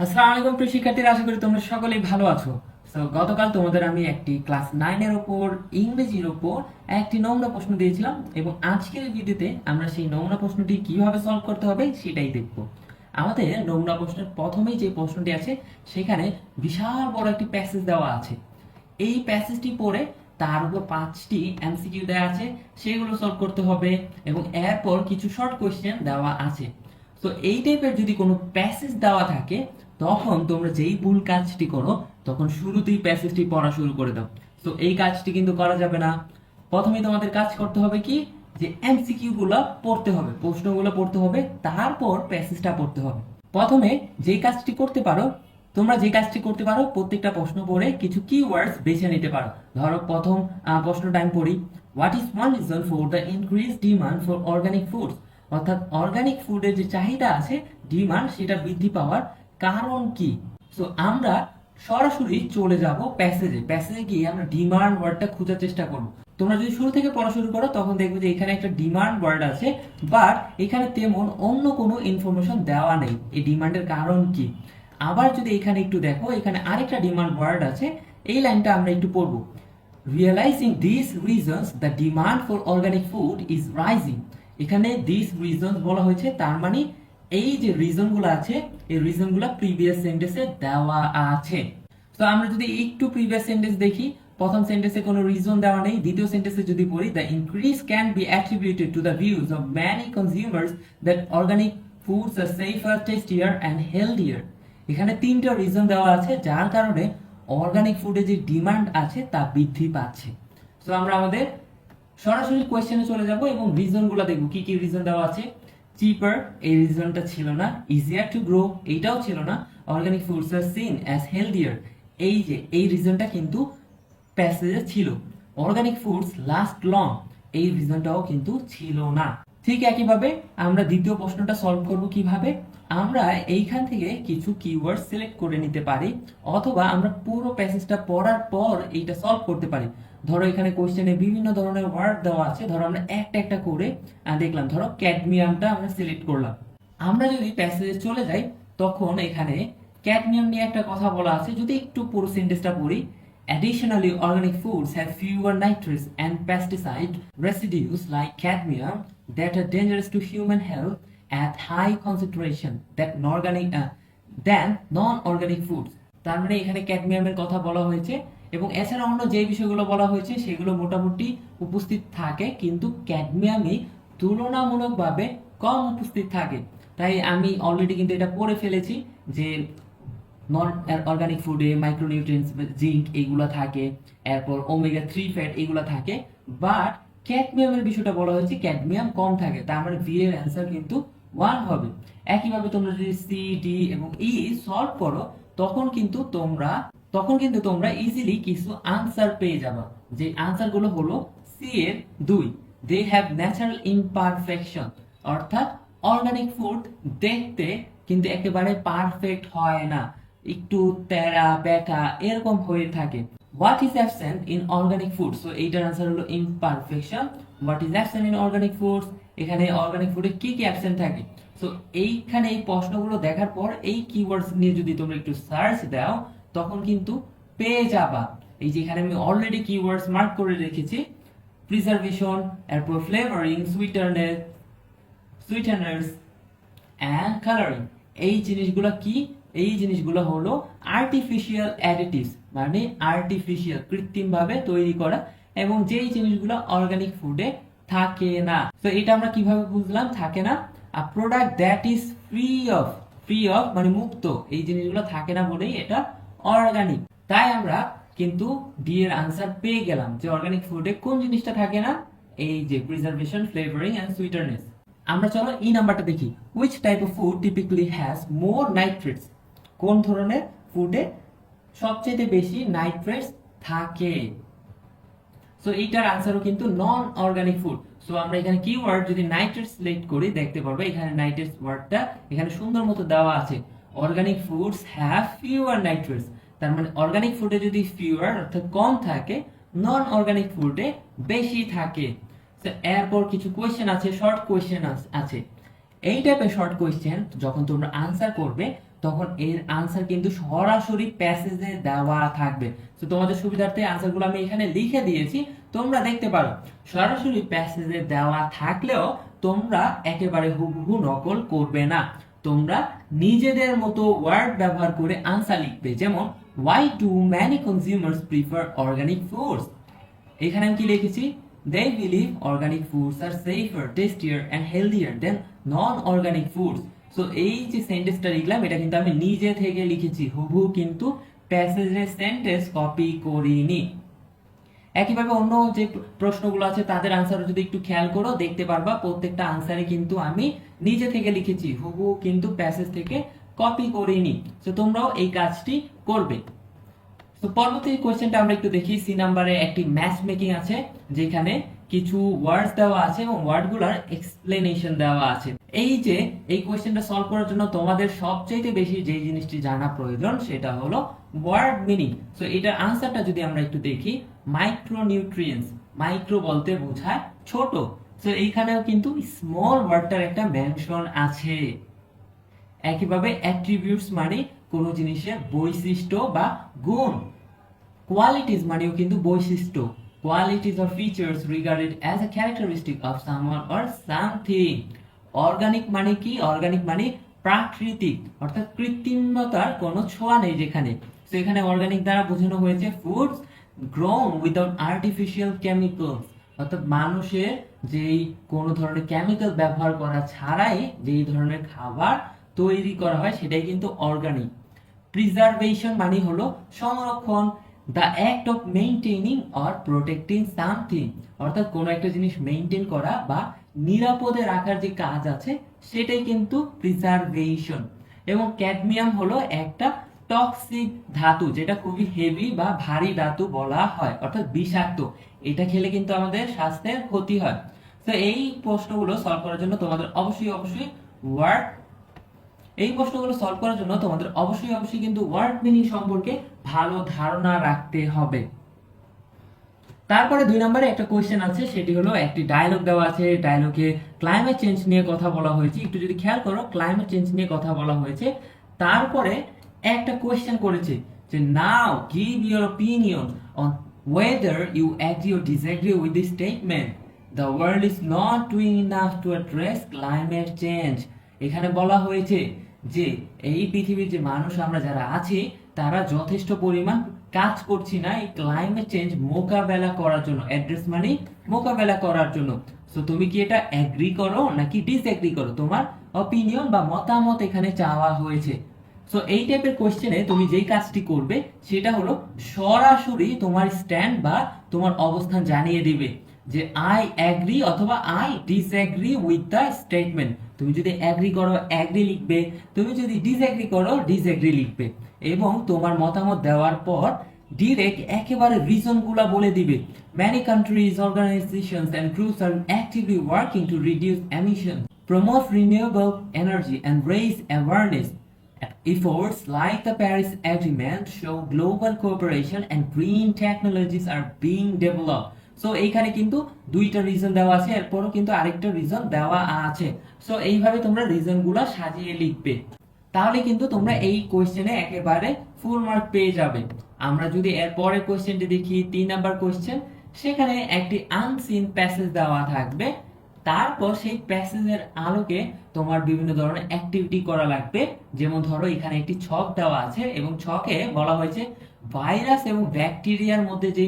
আসসালামু আলাইকুম প্রিয় শিক্ষার্থীরা, আশা করি তোমরা সকলেই ভালো আছো। তো গতকাল তোমাদের আমি একটি ক্লাস নাইনের ওপর, ইংরেজির ওপর একটি নমুনা প্রশ্ন দিয়েছিলাম এবং আজকের ভিডিওতে আমরা সেই নমুনা প্রশ্নটি কীভাবে সলভ করতে হবে সেটাই দেখব। আমাদের নমুনা প্রশ্নের প্রথমেই যে প্রশ্নটি আছে, সেখানে বিশাল বড় একটি প্যাসেজ দেওয়া আছে। এই প্যাসেজটি পড়ে তার উপর পাঁচটি এমসিকিউ দেওয়া আছে, সেগুলো সলভ করতে হবে এবং এরপর কিছু শর্ট কোয়েশ্চেন দেওয়া আছে। তো এই টাইপের যদি কোনো প্যাসেজ দেওয়া থাকে তখন তোমরা যেই ভুল কাজটি করো, তখন শুরুতেই প্যাসেজটি পড়া শুরু করে দাও। তো এই কাজটি কিন্তু করা যাবে না। প্রথমে তোমাদের কাজ করতে হবে কি? যে এমসিকিউ গুলো পড়তে হবে, প্রশ্নগুলো পড়তে হবে, তারপর প্যাসেজটা পড়তে হবে। প্রথমে যে কাজটি করতে পারো, তোমরা যে কাজটি করতে পারো, প্রত্যেকটা প্রশ্ন পড়ে কিছু কিওয়ার্ডস বেছে নিতে পারো। ধরো প্রথম প্রশ্নটা আমি পড়ি। What is one reason for the increase demand for organic foods অর্থাৎ অর্গানিক ফুডের যে চাহিদা আছে ডিমান্ড সেটা বৃদ্ধি পাওয়ার কারণ কি? সো আমরা সরাসরি চলে যাব প্যাসেজে প্যাসেজে গিয়ে আমরা ডিমান্ড ওয়ার্ডটা খোঁজার চেষ্টা করব। তোমরা যদি শুরু থেকে পড়া শুরু করো, তখন দেখবে যে এখানে একটা ডিমান্ড ওয়ার্ড আছে বাট এখানে তেমন অন্য কোনো ইনফরমেশন দেওয়া নেই। এই ডিমান্ডের কারণ কি? আবার যদি এখানে একটু দেখো, এখানে আরেকটা ডিমান্ড ওয়ার্ড আছে, এই লাইনটা আমরা একটু পড়ব। Realising this reasons the demand for organic food is rising এখানে দিস রিজনস বলা হয়েছে, তার মানে এই যে রিজনগুলো আছে, এই রিজনগুলো প্রিভিয়াস সেন্টেন্সে দেওয়া আছে। তো আমরা যদি একটু প্রিভিয়াস সেন্টেন্স দেখি, প্রথম সেন্টেন্সে কোনো রিজন দেওয়া নেই, দ্বিতীয় সেন্টেন্সে যদি পড়ি the increase can be attributed to the views of many consumers that organic foods are safer tastier and healthier এখানে তিনটা রিজন দেওয়া আছে, যার কারণে অর্গানিক ফুডের যে ডিমান্ড আছে, তা বৃদ্ধি পাচ্ছে। তো আমরা আমাদের সরাসরি কোয়েশ্চেনে চলে যাব এবং রিজনগুলো দেখব, কি কি রিজন দেওয়া আছে। চিপার এই রিজনটা ছিল না ইজিয়ার টু গ্রো এইটাও ছিল না organic foods are seen as healthier এই যে, এই রিজনটা কিন্তু প্যাসেজে ছিল। অর্গানিক ফুডস লাস্ট লং এই রিজনটাও কিন্তু ছিল না। ঠিক একইভাবে আমরা দ্বিতীয় প্রশ্নটা সলভ করব কীভাবে? আমরা এইখান থেকে কিছু কিওয়ার্ড সিলেক্ট করে নিতে পারি, অথবা আমরা পুরো প্যাসেজটা পড়ার পর এইটা সলভ করতে পারি। ধরো এখানে কোশ্চেনে বিভিন্ন ধরনের ওয়ার্ড দেওয়া আছে ধরো আমরা একটা একটা করে দেখলাম ধরো ক্যাডমিয়ামটা আমরা সিলেক্ট করলাম আমরা যদি প্যাসেজে চলে যাই তখন এখানে ক্যাডমিয়াম নিয়ে একটা কথা বলা আছে যদি একটু পুরো সেন্টেন্সটা পড়ি Additionally, organic foods have fewer nitrates and pesticide residues like cadmium that are dangerous to human health at high concentration that non-organic uh, than non-organic foods. তার মানে এখানে ক্যাডমিয়ামের কথা বলা হয়েছে এবং এছাড়া অন্য যে বিষয়গুলো বলা হয়েছে, সেগুলো মোটামুটি উপস্থিত থাকে, কিন্তু ক্যাডমিয়ামই তুলনামূলকভাবে কম উপস্থিত থাকে। তাই আমি অলরেডি কিন্তু এটা পড়ে ফেলেছি যে নন অর্গানিক ফুডে মাইক্রোনিউট্রিয়েন্টস জিঙ্ক এগুলো থাকে, এরপর ওমেগা থ্রি ফ্যাট এগুলো থাকে বাট ক্যাডমিয়ামের বিষয়টা বলা হয়েছে ক্যাডমিয়াম কম থাকে, তার মানে বি এর অ্যান্সার কিন্তু ওয়ান হবে। একইভাবে তোমরা যদি সি ডি এবং ই সলভ করো, তখন কিন্তু তোমরা তখন কিন্তু তোমরা ইজিলি কিছু আনসার পেয়ে যাবে। যে আনসারগুলো হলো সি এর দুই। দে হ্যাভ ন্যাচারাল ইমপারফেকশন অর্থাৎ অর্গানিক ফুড দেখতে কিন্তু একেবারে পারফেক্ট হয় না। একটু তেরা বেকা এরকম হয়ে থাকে। What is absent in organic food so এইটার আনসার হলো imperfection what is absent in organic foods এখানে অর্গানিক ফুডে কি কি অ্যাবসেন্ট থাকে? সো এইখানে এই প্রশ্নগুলো দেখার পর এই কিওয়ার্ডস নিয়ে যদি তোমরা একটু সার্চ দাও তখন কিন্তু পেয়ে যাবা। এই যে এখানে আমি অলরেডি কিওয়ার্ডস মার্ক করে রেখেছি। প্রিজার্ভেশন এরপর flavouring sweetness sweeteners and colouring এই জিনিসগুলো কি? এই জিনিসগুলো হলো আর্টিফিশিয়াল অ্যাডিটিভস মানে আর্টিফিশিয়াল কৃত্রিমভাবে তৈরি করা এবং যেই জিনিসগুলো অর্গানিক ফুডে থাকে না। তো এটা আমরা কীভাবে বুঝলাম? থাকে না? A product that is free of free of মানে মুক্ত। এই জিনিসগুলো থাকে না বলেই এটা অর্গানিক তাই আমরা কিন্তু ডি এর আনসার পেয়ে গেলাম যে অর্গানিক ফুডে কোন জিনিসটা থাকে না? এই যে প্রিজার্ভেশন ফ্লেভারিং এন্ড সুইটারনেস আমরা চলো ই নাম্বারটা দেখি। Which type of food typically has more nitrates কোন ধরনের ফুডে সবচেয়ে বেশি নাইট্রেটস থাকে? সো এইটার আনসারও কিন্তু নন অর্গানিক ফুড সো আমরা এখানে কিওয়ার্ড যদি নাইট্রেটস সিলেক্ট করি, দেখতে পারব এখানে নাইট্রেটস ওয়ার্ডটা এখানে সুন্দর মতো দেওয়া আছে। Organic foods have fewer nitrates তার মানে অর্গানিক ফুডে যদি ফিউয়ার অর্থাৎ কম থাকে নন অর্গানিক ফুডে বেশি থাকে। এরপর কিছু কোয়েশ্চেন আছে শর্ট কোয়েশ্চেন আছে। এই টাইপের শর্ট কোয়েশ্চেন যখন তোমরা আনসার করবে, তখন এর আনসার কিন্তু সরাসরি প্যাসেজে দেওয়া থাকবে। তো তোমাদের সুবিধার্থে আনসারগুলো আমি এখানে লিখে দিয়েছি। তোমরা দেখতে পারো, সরাসরি প্যাসেজে দেওয়া থাকলেও তোমরা একেবারে হুবহু নকল করবে না। তোমরা নিজেদের মতো ওয়ার্ড ব্যবহার করে আনসার লিখবে। যেমন why to many consumers prefer organic foods এখানে আমি কি লিখেছি? They believe organic foods are safer tastier and healthier than non organic foods so এই যে সেন্টেন্সটা লিখলাম, এটা কিন্তু আমি নিজে থেকে লিখেছি। হুবহু কিন্তু প্যাসেজের সেন্টেন্স কপি করিনি। একইভাবে অন্য যে প্রশ্নগুলো আছে, তাদের আনসার যদি একটু খেয়াল করো, দেখতে পারবা প্রত্যেকটা আনসারে কিন্তু আমি নিজে থেকে লিখেছি, হুবহু কিন্তু প্যাসেজ থেকে কপি করিনি। তো তোমরাও এই কাজটি করবে। তো পরবর্তী কোয়েশ্চেনটা আমরা একটু দেখি। সি নাম্বারে একটি ম্যাচ মেকিং আছে, যেখানে কিছু ওয়ার্ডস দেওয়া আছে এবং ওয়ার্ডগুলোর এক্সপ্লেনেশন দেওয়া আছে। এই যে, এই কোয়েশ্চেনটা সলভ করার জন্য তোমাদের সবচেয়ে বেশি যে জিনিসটি জানা প্রয়োজন, সেটা হলো ওয়ার্ড মিনিং সো এটার আনসারটা যদি আমরা একটু দেখি মাইক্রো নিউট্রিয়েন্টস মাইক্রো বলতে বোঝায় ছোট। সো এইখানেও কিন্তু স্মল ওয়ার্ডটার একটা মেনশন আছে। একইভাবে অ্যাট্রিবিউটস মানে কোনো জিনিসের বৈশিষ্ট্য বা গুণ। কোয়ালিটিস মানেও কিন্তু বৈশিষ্ট্য। Qualities or features regarded as a characteristic of someone or something organic মানে কি? অর্গানিক মানে প্রাকৃতিক, অর্থাৎ কৃত্রিমতার কোনো ছোঁয়া নেই যেখানে। তো এখানে অর্গানিক দ্বারা বোঝানো হয়েছে foods grown without artificial chemicals অর্থাৎ মানুষের যেই কোনো ধরনের কেমিক্যাল ব্যবহার করা ছাড়াই যেই ধরনের খাবার তৈরি করা হয় সেটাই কিন্তু অর্গানিক প্রিজার্ভেশন মানে হলো সংরক্ষণ the act of maintaining or protecting something অর্থাৎ কোনো একটা জিনিস মেইনটেইন করা বা নিরাপদে রাখার যে কাজ আছে, সেটাই কিন্তু প্রিজার্ভেশন এবং ক্যাডমিয়াম হলো একটা টক্সিক ধাতু, যেটা খুবই হেভি বা ভারী ধাতু বলা হয়, অর্থাৎ বিষাক্ত, এটা খেলে কিন্তু আমাদের স্বাস্থ্যের ক্ষতি হয়। তো এই প্রশ্নগুলো সলভ করার জন্য তোমাদের অবশ্যই অবশ্যই ওয়ার্ড এই প্রশ্নগুলো সলভ করার জন্য তোমাদের অবশ্যই অবশ্যই কিন্তু ওয়ার্ড মিনিং সম্পর্কে ভালো ধারণা রাখতে হবে। তারপরে দুই নম্বরে একটা কোয়েশ্চেন আছে, সেটি হলো একটি ডায়লগ দেওয়া আছে ডায়লগে ক্লাইমেট চেঞ্জ নিয়ে কথা বলা হয়েছে। একটু যদি খেয়াল করো ক্লাইমেট চেঞ্জ নিয়ে কথা বলা হয়েছে, তারপরে একটা কোয়েশ্চেন করেছে যে now give your opinion on whether you agree or disagree with this statement. The world is not doing enough to address climate change. এখানে বলা হয়েছে যে, এই পৃথিবীর যে মানুষ আমরা যারা আছি, তারা যথেষ্ট পরিমাণ কাজ করছি না এই ক্লাইমেট চেঞ্জ মোকাবেলা করার জন্য অ্যাড্রেস মানে মোকাবেলা করার জন্য। সো তুমি কি এটা অ্যাগ্রি করো নাকি ডিসএগ্রি করো? তোমার অপিনিয়ন বা মতামত এখানে চাওয়া হয়েছে। সো এই টাইপের কোশ্চেনে তুমি যেই কাজটি করবে, সেটা হলো সরাসরি তোমার স্ট্যান্ড বা তোমার অবস্থান জানিয়ে দিবে যে আই অ্যাগ্রি অথবা I disagree with the statement তুমি যদি অ্যাগ্রি করো অ্যাগ্রি লিখবে। তুমি যদি ডিসএগ্রি করো ডিসএগ্রি লিখবে। এবং তোমার মতামত দেওয়ার পর ডিরেক্ট একেবারে রিজনগুলো বলে দিবে। Many countries, organizations and groups are actively working to reduce emissions, promote renewable energy and raise awareness Efforts like the Paris Agreement show global cooperation and green technologies are being developed. So এইখানে কিন্তু দুইটা reason দেওয়া আছে, এরপরও কিন্তু আরেকটা reason দেওয়া আছে। সো এইভাবে তোমরা রিজনগুলো সাজিয়ে লিখবে। তাহলে কিন্তু তোমরা এই কোয়েশ্চেনে একেবারে ফুল মার্ক পেয়ে যাবে। আমরা যদি এর পরের কোয়েশ্চেনটি দেখি, তিন নাম্বার কোয়েশ্চেন সেখানে একটি আনসিন প্যাসেজ দেওয়া থাকবে। তারপর সেই প্যাসেজের আলোকে তোমার বিভিন্ন ধরনের অ্যাক্টিভিটি করা লাগবে। যেমন ধরো, এখানে একটি ছক দেওয়া আছে এবং ছকে বলা হয়েছে ভাইরাস এবং ব্যাকটেরিয়ার মধ্যে যে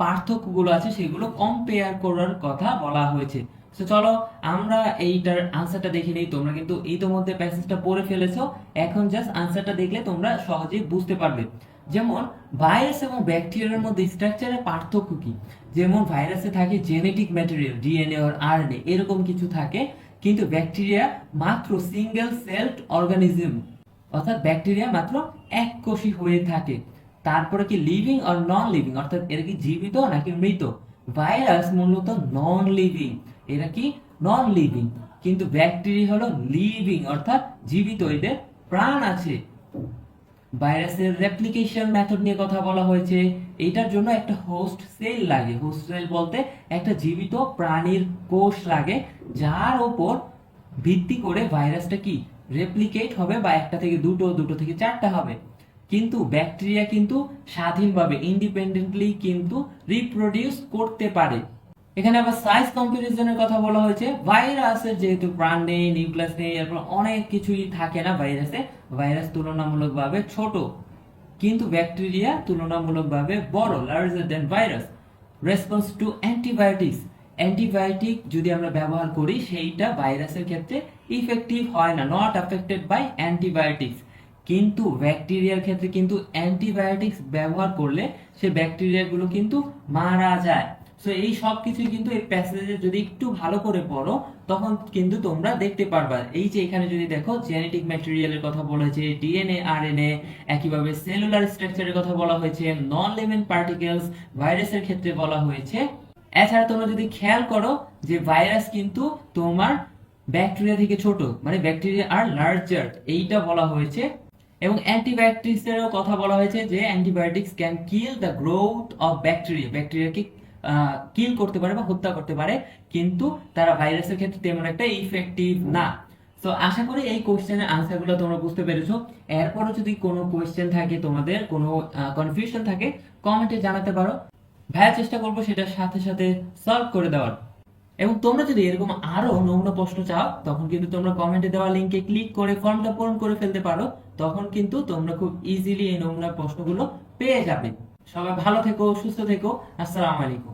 পার্থক্যগুলো আছে, সেগুলো কম্পেয়ার করার কথা বলা হয়েছে। তো চলো, আমরা এইটার আনসারটা দেখে নিই। তোমরা কিন্তু ইতোমধ্যে প্যাসেজটা পড়ে ফেলেছো। এখন জাস্ট আনসারটা দেখলে তোমরা সহজেই বুঝতে পারবে। যেমন ভাইরাস এবং ব্যাকটেরিয়ার মধ্যে স্ট্রাকচারের পার্থক্য কি? যেমন ভাইরাসে থাকে জেনেটিক ম্যাটেরিয়াল ডিএনএ আর আরএনএ এরকম কিছু থাকে, কিন্তু ব্যাকটেরিয়া মাত্র সিঙ্গেল সেলড অর্গানিজম অর্থাৎ ব্যাকটেরিয়া মাত্র এক কোষী হয়ে থাকে। তারপরে কি লিভিং আর নন লিভিং অর্থাৎ এরা কি জীবিত নাকি মৃত? ভাইরাস মূলত নন লিভিং এরা কি নন লিভিং কিন্তু ব্যাকটেরিয়া হলো লিভিং অর্থাৎ জীবিত, এদের প্রাণ আছে। ভাইরাসের রেপ্লিকেশন মেথড নিয়ে কথা বলা হয়েছে। এটার জন্য একটা হোস্ট সেল লাগে। হোস্ট সেল বলতে একটা জীবিত প্রাণীর কোষ লাগে, যার ওপর ভিত্তি করে ভাইরাসটা কি? রেপ্লিকেট হবে বা একটা থেকে দুটো দুটো থেকে চারটা হবে। কিন্তু ব্যাকটেরিয়া কিন্তু স্বাধীনভাবে ইন্ডিপেন্ডেন্টলি কিন্তু রিপ্রোডিউস করতে পারে। এখানে আবার সাইজ কম্পারিজনের কথা বলা হয়েছে। ভাইরাসের যেহেতু প্রাণ নেই নিউক্লিয়াস নেই, এরপর অনেক কিছুই থাকে না ভাইরাসে ভাইরাস তুলনামূলকভাবে ছোট, কিন্তু ব্যাকটেরিয়া তুলনামূলকভাবে বড় larger than virus response to antibiotics antibiotic যদি আমরা ব্যবহার করি, সেইটা ভাইরাসের ক্ষেত্রে ইফেক্টিভ হয় না নট অ্যাফেক্টেড বাই অ্যান্টিবায়োটিক্স কিন্তু ব্যাকটেরিয়ার ক্ষেত্রে কিন্তু অ্যান্টিবায়োটিক্স ব্যবহার করলে সে ব্যাকটেরিয়াগুলো কিন্তু মারা যায়। সো এই সব কিছুই কিন্তু এই প্যাসেজে যদি একটু ভালো করে পড়ো, তখন কিন্তু তোমরা দেখতে পারবা। এই যে এখানে যদি দেখো জেনেটিক ম্যাটেরিয়ালের কথা বলা হয়েছে ডিএনএ আরএনএ একইভাবে সেলুলার স্ট্রাকচারের কথা বলা হয়েছে নন লিভিং পার্টিকেলস ভাইরাসের ক্ষেত্রে বলা হয়েছে। এছাড়া তোমরা যদি খেয়াল করো যে ভাইরাস কিন্তু তোমার ব্যাকটেরিয়া থেকে ছোট মানে ব্যাকটেরিয়া আর লার্জার এইটা বলা হয়েছে। এবং অ্যান্টিবায়োটিক্স এরও কথা বলা হয়েছে যে antibiotics can kill the growth of bacteria ব্যাকটেরিয়াকে kill করতে পারে বা হত্যা করতে পারে, কিন্তু তারা ভাইরাসের ক্ষেত্রে তেমন একটা ইফেক্টিভ না। তো আশা করি এই কোশ্চেনের আনসারগুলো তোমরা বুঝতে পেরেছ। এরপরও যদি কোনো কোশ্চেন থাকে তোমাদের, কোনো কনফিউশন থাকে কমেন্টে জানাতে পারো। ভাইয়া, চেষ্টা করব সেটার সাথে সাথে সলভ করে দেওয়ার। এবং তোমরা যদি এরকম আরও নমুনা প্রশ্ন চাও, তখন কিন্তু তোমরা কমেন্টে দেওয়া লিঙ্কে ক্লিক করে ফর্মটা পূরণ করে ফেলতে পারো। তখন কিন্তু তোমরা খুব ইজিলি এই নমুনা প্রশ্নগুলো পেয়ে যাবে। সবাই ভালো থেকো, সুস্থ থেকো। আসসালামু আলাইকুম।